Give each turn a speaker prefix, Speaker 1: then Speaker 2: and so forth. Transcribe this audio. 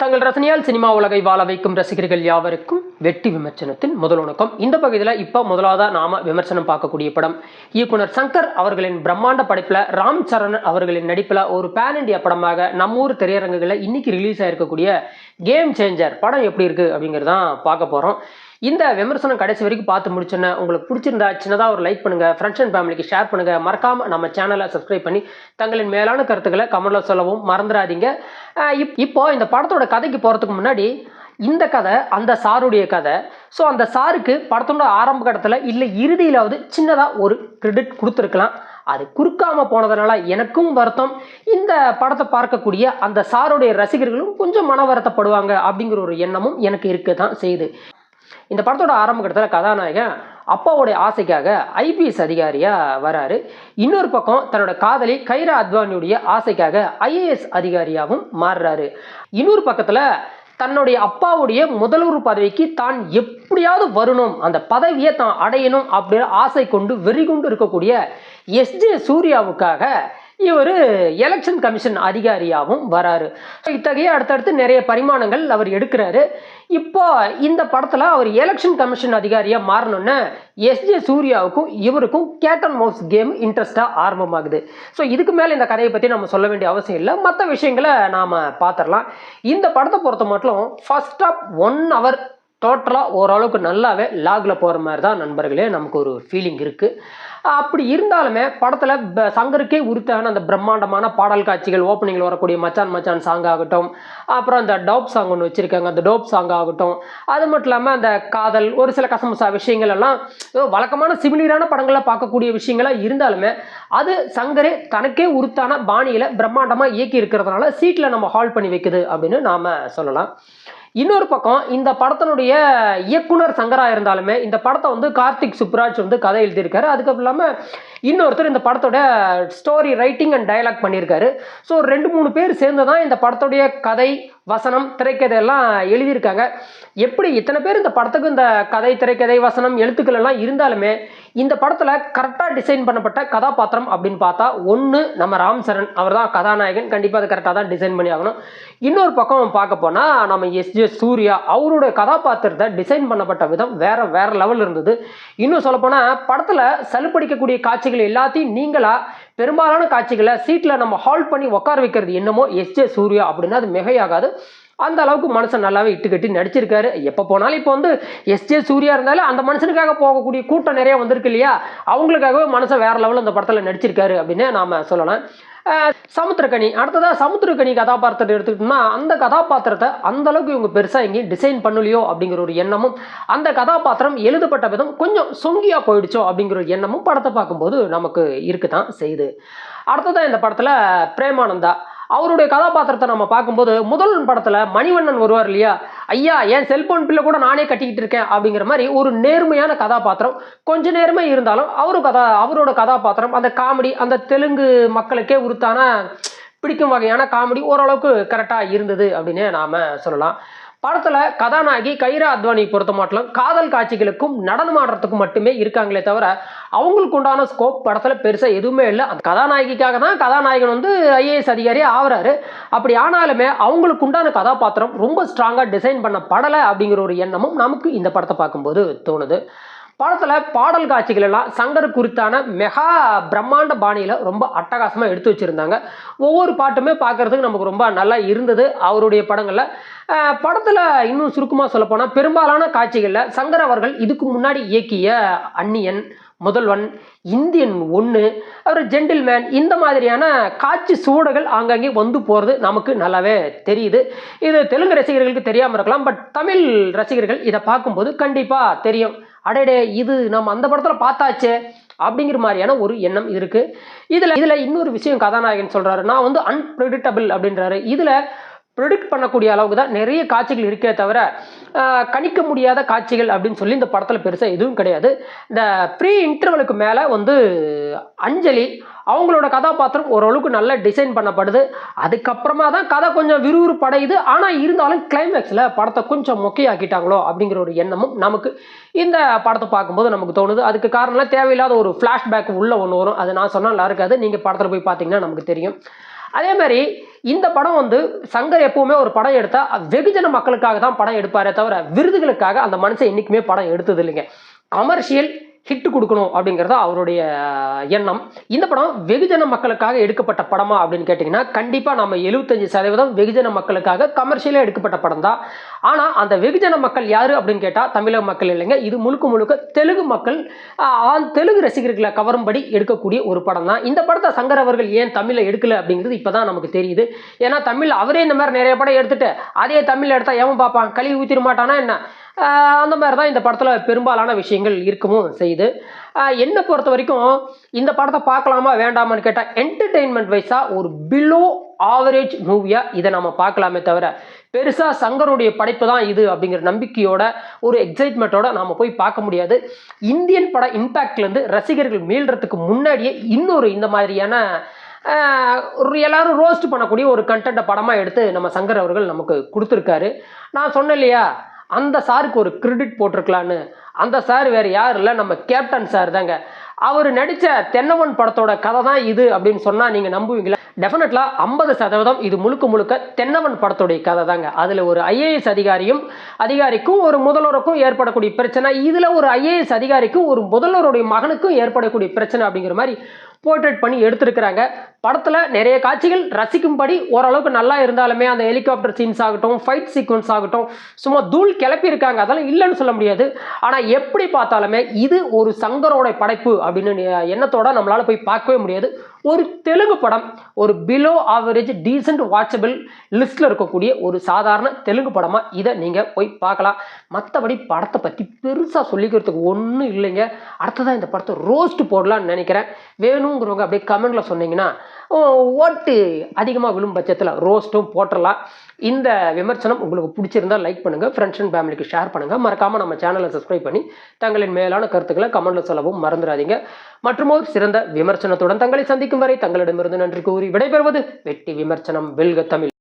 Speaker 1: தங்கள் ரசனையால் சினிமா உலகை வாழ வைக்கும் ரசிகர்கள் யாவருக்கும் வெட்டி விமர்சனத்தின் முதல் வணக்கம் இந்த பகுதியில் இப்போ முதலாவதாக நாம விமர்சனம் பார்க்கக்கூடிய படம். இயக்குனர் சங்கர் அவர்களின் பிரம்மாண்ட படைப்பில் ராம் சரண் அவர்களின் நடிப்பில் ஒரு பேன் இண்டியா படமாக நம்ம ஊர் திரையரங்குகளில் இன்னைக்கு ரிலீஸ் ஆகிருக்கக்கூடிய கேம் சேஞ்சர் படம் எப்படி இருக்கு அப்படிங்கிறதான் பார்க்க போகிறோம் இந்த விமர்சனம் கடைசி வரைக்கும் பார்த்து முடிச்சோன்னே உங்களுக்கு பிடிச்சிருந்தா சின்னதாக ஒரு லைக் பண்ணுங்கள் ஃப்ரெண்ட்ஸ் அண்ட் ஃபேமிலிக்கு ஷேர் பண்ணுங்கள் மறக்காம நம்ம சேனலை சப்ஸ்கிரைப் பண்ணி தங்களின் மேலான கருத்துக்களை கமெண்டில் சொல்லவும் மறந்துடாதீங்க. இப்- இப்போ இந்த படத்தோட கதைக்கு போகிறதுக்கு முன்னாடி இந்த கதை அந்த சாருடைய கதை. ஸோ அந்த சாருக்கு படத்தோட ஆரம்ப கட்டத்தில் இல்லை இறுதியிலாவது சின்னதாக ஒரு கிரெடிட் கொடுத்துருக்கலாம். அது குறுக்காமல் போனதுனால எனக்கும் வருத்தம். இந்த படத்தை பார்க்கக்கூடிய அந்த சாருடைய ரசிகர்களும் கொஞ்சம் மன வருத்தப்படுவாங்க அப்படிங்கிற ஒரு எண்ணமும் எனக்கு இருக்க தான் செய்யுது. இந்த படத்தோட ஆரம்ப கட்டத்தில் கதாநாயகன் அப்பாவுடைய ஆசைக்காக ஐபிஎஸ் அதிகாரியாக வராரு. இன்னொரு பக்கம் தன்னோட காதலி கைரா அத்வானியுடைய ஆசைக்காக ஐஏஎஸ் அதிகாரியாகவும் மாறுறாரு. இன்னொரு பக்கத்தில் தன்னுடைய அப்பாவுடைய முதல்வர் பதவிக்கு தான் எப்படியாவது வரணும் அந்த பதவியை தான் அடையணும் அப்படின்னு ஆசை கொண்டு வெறி கொண்டு இருக்கக்கூடிய எஸ்ஜே சூர்யாவுக்காக இவர் எலெக்ஷன் கமிஷன் அதிகாரியாகவும் வராரு. இத்தகைய அடுத்தடுத்து நிறைய பரிமாணங்கள் அவர் எடுக்கிறாரு. இப்போ இந்த படத்தில் அவர் எலெக்ஷன் கமிஷன் அதிகாரியாக மாறணும்னு எஸ்ஜே சூர்யாவுக்கும் இவருக்கும் கேட் அண்ட் மவுஸ் கேம் இன்ட்ரெஸ்டாக ஆரம்பமாகுது. ஸோ இதுக்கு மேலே இந்த கதையை பற்றி நம்ம சொல்ல வேண்டிய அவசியம் இல்லை. மற்ற விஷயங்களை நாம் பார்த்துடலாம் இந்த படத்தை பொறுத்த மட்டும் ஃபர்ஸ்ட் ஆஃப் ஒன் ஹவர் டோட்டலாக ஓரளவுக்கு நல்லாவே லாகில் போகிற மாதிரி தான் நண்பர்களே நமக்கு ஒரு ஃபீலிங் இருக்குது அப்படி இருந்தாலுமே படத்தில் சங்கருக்கே உரித்தான அந்த பிரம்மாண்டமான பாடல் காட்சிகள் ஓப்பனிங்கில் வரக்கூடிய மச்சான் மச்சான் சாங் ஆகட்டும் அப்புறம் அந்த டோப் சாங் ஒன்று வச்சுருக்காங்க அந்த டோப் சாங் ஆகட்டும். அது மட்டும் இல்லாமல் அந்த காதல் ஒரு சில கசமுசா விஷயங்கள் எல்லாம் வழக்கமான சிமிலியரான படங்களில் பார்க்கக்கூடிய விஷயங்களாக இருந்தாலுமே அது சங்கரே தனக்கே உருத்தான பாணியில் பிரம்மாண்டமாக இயக்கி இருக்கிறதுனால சீட்டில் நம்ம ஹால் பண்ணி வைக்குது அப்படின்னு நாம் சொல்லலாம். இன்னொரு பக்கம் இந்த படத்தினுடைய இயக்குனர் சங்கரா இருந்தாலுமே இந்த படத்தை வந்து கார்த்திக் சுப்ராஜ் வந்து கதை எழுதியிருக்காரு. அதுக்கப்புறம் இல்லாமல் இன்னொருத்தர் இந்த படத்தோட ஸ்டோரி ரைட்டிங் அண்ட் டயலாக் பண்ணியிருக்காரு. ஸோ ரெண்டு மூணு பேர் சேர்ந்து தான் இந்த படத்துடைய கதை வசனம் திரைக்கதை எல்லாம் எழுதியிருக்காங்க. எப்படி இத்தனை பேர் இந்த படத்துக்கு இந்த கதை திரைக்கதை வசனம் எழுத்துக்கள் எல்லாம் இருந்தாலுமே இந்த படத்தில் கரெக்டாக டிசைன் பண்ணப்பட்ட கதாபாத்திரம் அப்படின்னு பார்த்தா ஒன்று நம்ம ராம் சரண். அவர் தான் கதாநாயகன். கண்டிப்பாக அதை கரெக்டாக தான் டிசைன் பண்ணி ஆகணும். இன்னொரு பக்கம் பார்க்க போனால் நம்ம எஸ்ஜே சூர்யா அவருடைய கதாபாத்திரத்தை டிசைன் பண்ணப்பட்ட விதம் வேற வேற லெவல் இருந்தது. இன்னும் சொல்லப்போனால் படத்தில் சலுப்படிக்கக்கூடிய காட்சிகள் எல்லாத்தையும் நீங்களா பெரும்பாலான காட்சிகளை சீட்டில் நம்ம ஹால்ட் பண்ணி உட்கார வைக்கிறது என்னமோ எஸ்ஜே சூர்யா அப்படின்னா அது மிகையாகாது. அந்த அளவுக்கு மனுஷன் நல்லாவே இட்டு கட்டி நடிச்சிருக்காரு. எப்போ போனாலும் இப்போ வந்து எஸ்ஜே சூர்யா இருந்தாலும் அந்த மனுஷனுக்காக போகக்கூடிய கூட்டம் நிறைய வந்திருக்கு இல்லையா? அவங்களுக்காகவே மனுஷன் வேற லெவலில் அந்த படத்தில் நடிச்சிருக்காரு அப்படின்னு நாம சொல்லலாம். சமுத்திரக்கனி. அடுத்ததாக சமுத்திரக்கனி கதாபாத்திரத்தை எடுத்துக்கிட்டோம்னா அந்த கதாபாத்திரத்தை அந்த அளவுக்கு இவங்க பெருசாக எங்கேயும் டிசைன் பண்ணலையோ அப்படிங்கிற ஒரு எண்ணமும் அந்த கதாபாத்திரம் எழுதப்பட்ட விதம் கொஞ்சம் சொங்கியாக போயிடுச்சோ அப்படிங்கிற ஒரு எண்ணமும் படத்தை பார்க்கும்போது நமக்கு இருக்கு தான் செய்யுது. அடுத்ததாக இந்த படத்தில் பிரேமானந்தா. அவருடைய கதாபாத்திரத்தை நம்ம பார்க்கும்போது முதல் படத்தில் மணிவண்ணன் வருவார் இல்லையா? ஐயா என் செல்போன் பில்லை கூட நானே கட்டிக்கிட்டு இருக்கேன் அப்படிங்கிற மாதிரி ஒரு நேர்மையான கதாபாத்திரம். கொஞ்ச நேரமே இருந்தாலும் அவரு கதா அவரோட கதாபாத்திரம் அந்த காமெடி அந்த தெலுங்கு மக்களுக்கே உருத்தான பிடிக்கும் வகையான காமெடி ஓரளவுக்கு கரெக்டாக இருந்தது அப்படின்னு நாம் சொல்லலாம். படத்தில் கதாநாயகி கைரா அத்வானி பொறுத்த மாட்டிலும் காதல் காட்சிகளுக்கும் நடனம் ஆடுறதுக்கும் மட்டுமே இருக்காங்களே தவிர அவங்களுக்கு உண்டான ஸ்கோப் படத்தில் பெருசாக எதுவுமே இல்லை. அந்த கதாநாயகிக்காக தான் கதாநாயகன் வந்து ஐஏஎஸ் அதிகாரி ஆகிறாரு. அப்படி ஆனாலுமே அவங்களுக்கு உண்டான கதாபாத்திரம் ரொம்ப ஸ்ட்ராங்காக டிசைன் பண்ண படலை அப்படிங்கிற ஒரு எண்ணமும் நமக்கு இந்த படத்தை பார்க்கும்போது தோணுது. படத்தில் பாடல் காட்சிகள் எல்லாம் சங்கர் குறித்தான மெகா பிரம்மாண்ட பாணியில் ரொம்ப அட்டகாசமாக எடுத்து வச்சுருந்தாங்க. ஒவ்வொரு பாட்டுமே பார்க்குறதுக்கு நமக்கு ரொம்ப நல்லா இருந்தது அவருடைய படங்களில். படத்தில் இன்னும் சுருக்கமாக சொல்லப்போனால் பெரும்பாலான காட்சிகளில் சங்கர் அவர்கள் இதுக்கு முன்னாடி இயக்கிய அந்நியன் முதல்வன் இந்தியன் ஒன்று அப்புறம் ஜென்டில்மேன் இந்த மாதிரியான காட்சி சூடுகள் ஆங்காங்கே வந்து போகிறது நமக்கு நல்லாவே தெரியுது. இது தெலுங்கு ரசிகர்களுக்கு தெரியாமல் இருக்கலாம் பட் தமிழ் ரசிகர்கள் இதை பார்க்கும்போது கண்டிப்பாக தெரியும். அடையடே இது நம்ம அந்த படத்தில் பார்த்தாச்சே அப்படிங்கிற மாதிரியான ஒரு எண்ணம் இருக்கு. இதில் இதில் இன்னொரு விஷயம் கதாநாயகன் சொல்கிறாரு நான் வந்து அன்பிரடிக்டபிள் அப்படின்றாரு. இதில் ப்ரிடிக்ட் பண்ணக்கூடிய அளவுக்கு தான் நிறைய காட்சிகள் இருக்கே தவிர கணிக்க முடியாத காட்சிகள் அப்படின்னு சொல்லி இந்த படத்தில் பெருசாக எதுவும் கிடையாது. இந்த ப்ரீ இன்டர்வலுக்கு மேலே வந்து அஞ்சலி அவங்களோட கதாபாத்திரம் ஓரளவுக்கு நல்லா டிசைன் பண்ணப்படுது. அதுக்கப்புறமா தான் கதை கொஞ்சம் விறுவிறுப்படையுது. ஆனால் இருந்தாலும் கிளைமேக்ஸில் படத்தை கொஞ்சம் மொக்கையாக்கிட்டாங்களோ அப்படிங்கிற ஒரு எண்ணமும் நமக்கு இந்த படத்தை பார்க்கும்போது நமக்கு தோணுது. அதுக்கு காரணம்லாம் தேவையில்லாத ஒரு ஃப்ளாஷ்பேக் உள்ள ஒன்று வரும். அது நான் சொன்னால் இருக்காது. நீங்கள் படத்தில் போய் பார்த்தீங்கன்னா நமக்கு தெரியும். அதே மாதிரி இந்த படம் வந்து சங்கர் எப்பவுமே ஒரு படம் எடுத்தால் வெகுஜன மக்களுக்காக தான் படம் எடுப்பாரே தவிர விருதுகளுக்காக அந்த மனுஷன் என்றைக்குமே படம் எடுத்தது இல்லைங்க கமர்ஷியல் ஹிட் கொடுக்கணும் அப்படிங்கிறது அவருடைய எண்ணம். இந்த படம் வெகுஜன மக்களுக்காக எடுக்கப்பட்ட படமா அப்படின்னு கேட்டிங்கன்னா கண்டிப்பாக நம்ம எழுபத்தஞ்சு சதவீதம் வெகுஜன மக்களுக்காக கமர்ஷியலாக எடுக்கப்பட்ட படம் தான் ஆனால் அந்த வெகுஜன மக்கள் யார் அப்படின்னு கேட்டால் தமிழக மக்கள் இல்லைங்க. இது முழுக்க முழுக்க தெலுங்கு மக்கள் தெலுங்கு ரசிகர்களை கவரும்படி எடுக்கக்கூடிய ஒரு படம் தான் இந்த படத்தை சங்கர் அவர்கள் ஏன் தமிழில் எடுக்கலை அப்படிங்கிறது இப்போ தான் நமக்கு தெரியுது. ஏன்னா தமிழ் அவரே இந்த மாதிரி நிறைய படம் எடுத்துட்டு அதே தமிழில் எடுத்தால் ஏன் பார்ப்பான்? கழுவி ஊற்றிட மாட்டானா என்ன? அந்த மாதிரி தான் இந்த படத்தில் பெரும்பாலான விஷயங்கள் இருக்கவும் செய்யுது. என்னை பொறுத்த வரைக்கும் இந்த படத்தை பார்க்கலாமா வேண்டாமான்னு கேட்டால் என்டர்டெயின்மெண்ட் வைஸாக ஒரு பிலோ ஆவரேஜ் மூவியாக இதை நம்ம பார்க்கலாமே தவிர பெருசாக சங்கருடைய படைப்பு தான் இது அப்படிங்கிற நம்பிக்கையோட ஒரு எக்ஸைட்மெண்ட்டோட நாம் போய் பார்க்க முடியாது. இந்தியன் பட இம்பேக்ட்லேருந்து ரசிகர்கள் மீள்றதுக்கு முன்னாடியே இன்னொரு இந்த மாதிரியான ஒரு எல்லாரும் ரோஸ்ட் பண்ணக்கூடிய ஒரு கண்டென்ட்டை படமாக எடுத்து நம்ம சங்கர் அவர்கள் நமக்கு கொடுத்துருக்காரு. நான் சொன்னேன் இல்லையா அந்த சாருக்கு ஒரு கிரெடிட் போட்டிருக்கலான்னு. அந்த சார் வேறு யார் இல்லை நம்ம கேப்டன் சார் தாங்க. அவர் நடித்த தென்னவன் படத்தோட கதை தான் இது அப்படின்னு சொன்னால் நீங்கள் நம்புவீங்களா? டெஃபினெட்லாக ஐம்பது சதவீதம் இது முழுக்க முழுக்க தென்னவன் படத்துடைய கதை தாங்க. அதில் ஒரு ஐஏஎஸ் அதிகாரியும் அதிகாரிக்கும் ஒரு முதல்வருக்கும் ஏற்படக்கூடிய பிரச்சனை. இதில் ஒரு ஐஏஎஸ் அதிகாரிக்கும் ஒரு முதல்வருடைய மகனுக்கும் ஏற்படக்கூடிய பிரச்சனை அப்படிங்கிற மாதிரி போர்ட்ரேட் பண்ணி எடுத்திருக்கிறாங்க. படத்தில் நிறைய காட்சிகள் ரசிக்கும்படி ஓரளவுக்கு நல்லா இருந்தாலுமே அந்த ஹெலிகாப்டர் சீன்ஸ் ஆகட்டும் ஃபைட் சீக்வன்ஸ் ஆகட்டும் சும்மா தூள் கிளப்பியிருக்காங்க. அதெல்லாம் இல்லைன்னு சொல்ல முடியாது. ஆனால் எப்படி பார்த்தாலுமே இது ஒரு சங்கரோட படைப்பு அப்படின்னு எண்ணத்தோட நம்மளால் போய் பார்க்கவே முடியாது. ஒரு தெலுங்கு படம் ஒரு பிலோ ஆவரேஜ் டீசெண்ட் வாட்சபிள் லிஸ்ட்டில் இருக்கக்கூடிய ஒரு சாதாரண தெலுங்கு படமாக இதை நீங்கள் போய் பார்க்கலாம். மற்றபடி படத்தை பற்றி பெருசாக சொல்லிக்கிறதுக்கு ஒன்றும் இல்லைங்க. அடுத்ததான் இந்த படத்தை ரோஸ்ட் போடலான்னு நினைக்கிறேன். வேணுங்கிறவங்க அப்படியே கமெண்டில் சொன்னீங்கன்னா ஓட்டு அதிகமாக விழும் பட்சத்தில் ரோஸ்ட்டும் போட்டுடலாம் இந்த விமர்சனம் உங்களுக்கு பிடிச்சிருந்தா லைக் பண்ணுங்கள் ஃப்ரெண்ட்ஸ் அண்ட் ஃபேமிலிக்கு ஷேர் பண்ணுங்கள் மறக்காமல் நம்ம சேனலை சப்ஸ்கிரைப் பண்ணி தங்களின் மேலான கருத்துக்களை கமெண்டில் சொல்லவும் மறந்துடாதீங்க. மற்றும் ஒரு சிறந்த விமர்சனத்துடன் தங்களை சந்திக்கும் வரை தங்களிடமிருந்து நன்றி கூறி விடைபெறுவது வெட்டி விமர்சனம். வெல்க தமிழ்.